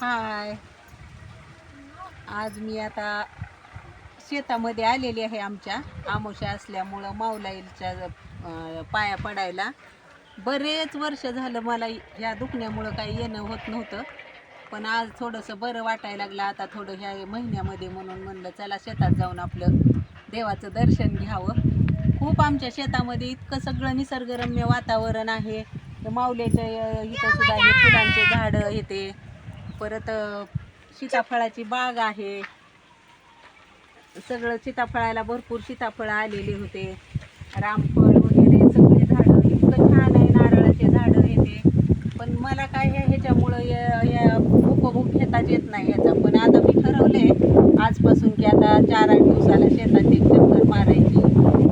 हाय. आज मी आता शेतामध्ये आलेली आहे आमच्या. आमोशा असल्यामुळं माऊलाईच्या पाया पडायला. बरेच वर्ष झालं मला ह्या दुखण्यामुळं काही येणं होत नव्हतं. पण आज थोडंसं बरं वाटायला लागलं. आता थोडं ह्या महिन्यामध्ये म्हणून म्हणलं चला शेतात जाऊन आपलं देवाचं दर्शन घ्यावं. खूप आमच्या शेतामध्ये इतकं सगळं निसर्गरम्य वातावरण आहे. ते माऊलीच्या इथं सुद्धा हे फुलांचे झाडं हे ते परत सीताफळाची बाग आहे. सगळं सीताफळाला भरपूर सीताफळं आलेली होते. रामफळ वगैरे सगळे झाडं इतकं छान आहे नारळाचे झाडं हे ते. पण मला काय हे ह्याच्यामुळं या उपभोग घेताच येत नाही ह्याचा पण आता मी ठरवले आजपासून की आता चार आठ दिवसाला शेतात एक चक्कर मारायची.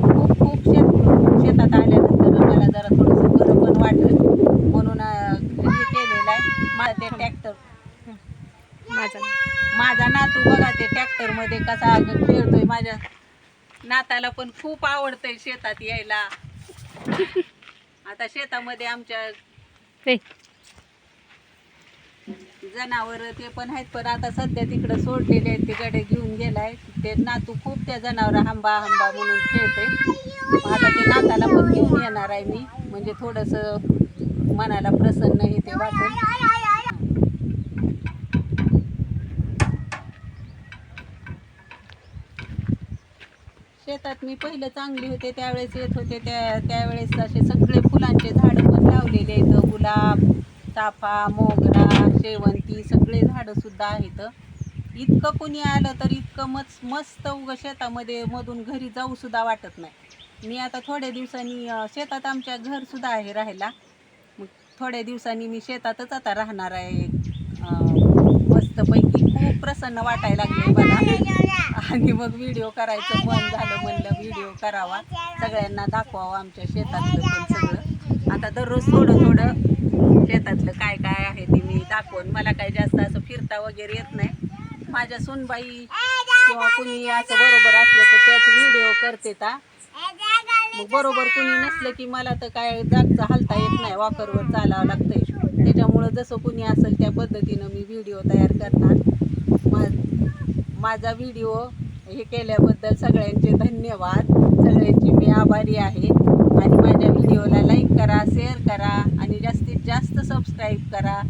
खूप खूप शेत शेतात आल्यानंतर मला जरा थोडंसं बरं पण वाटलं. म्हणून हे केलेलं आहे. मला ते ट्रॅक्टर. माझा माझा नातू बघा ते ट्रॅक्टरमध्ये कसा खेळतोय माझ्या नाताला पण खूप आवडतंय शेतात यायला. आता शेतामध्ये आमच्या जनावर ते पण आहेत पण आता सध्या तिकडं सोडलेले आहेत ते गडे घेऊन गेलाय ते नातू खूप त्या जनावर हंबा हंबा म्हणून खेळते आता ते नाताला पण घेऊन येणार आहे मी. म्हणजे थोडस मनाला प्रसन्न हे ते वाटेल. शेतात मी पहिलं चांगली होते त्यावेळेस येत होते त्या त्यावेळेस असे सगळे फुलांचे झाडं पण लावलेले आहेत. गुलाब चाफा मोगरा शेवंती सगळे झाडंसुद्धा आहेत. इतकं कुणी आलं तर इतकं मस्त मस्त उगं शेतामध्ये मधून घरी जाऊसुद्धा वाटत नाही. मी आता थोड्या दिवसांनी शेतात आमच्या घरसुद्धा आहे राहायला. मग थोड्या दिवसांनी मी शेतातच आता राहणार आहे. मस्तपैकी खूप प्रसन्न वाटायला लागले मला. आणि मग व्हिडिओ करायचं बंद झालं म्हणलं व्हिडिओ करावा. सगळ्यांना दाखवावा आमच्या शेतातलं पण सगळं. आता दररोज थोडं थोडं शेतातलं काय काय आहे ते मी दाखवून. मला काय जास्त असं फिरता वगैरे येत नाही. माझ्या सुनबाई किंवा कुणी असं बरोबर असलं तर त्याच व्हिडिओ करते ता. मग बरोबर कुणी नसलं की मला तर काय जागचं हलता येत नाही. वॉकरवर चालावं लागतंय. त्याच्यामुळं जसं कुणी असेल त्या पद्धतीनं मी व्हिडिओ तयार करणार. मा- माझा व्हिडिओ हे केल्याबद्दल सगळ्यांचे धन्यवाद. सगळ्यांची मी आभारी आहे. आणि माझ्या व्हिडिओला लाईक करा शेअर करा आणि जास्तीत जास्त सबस्क्राईब करा.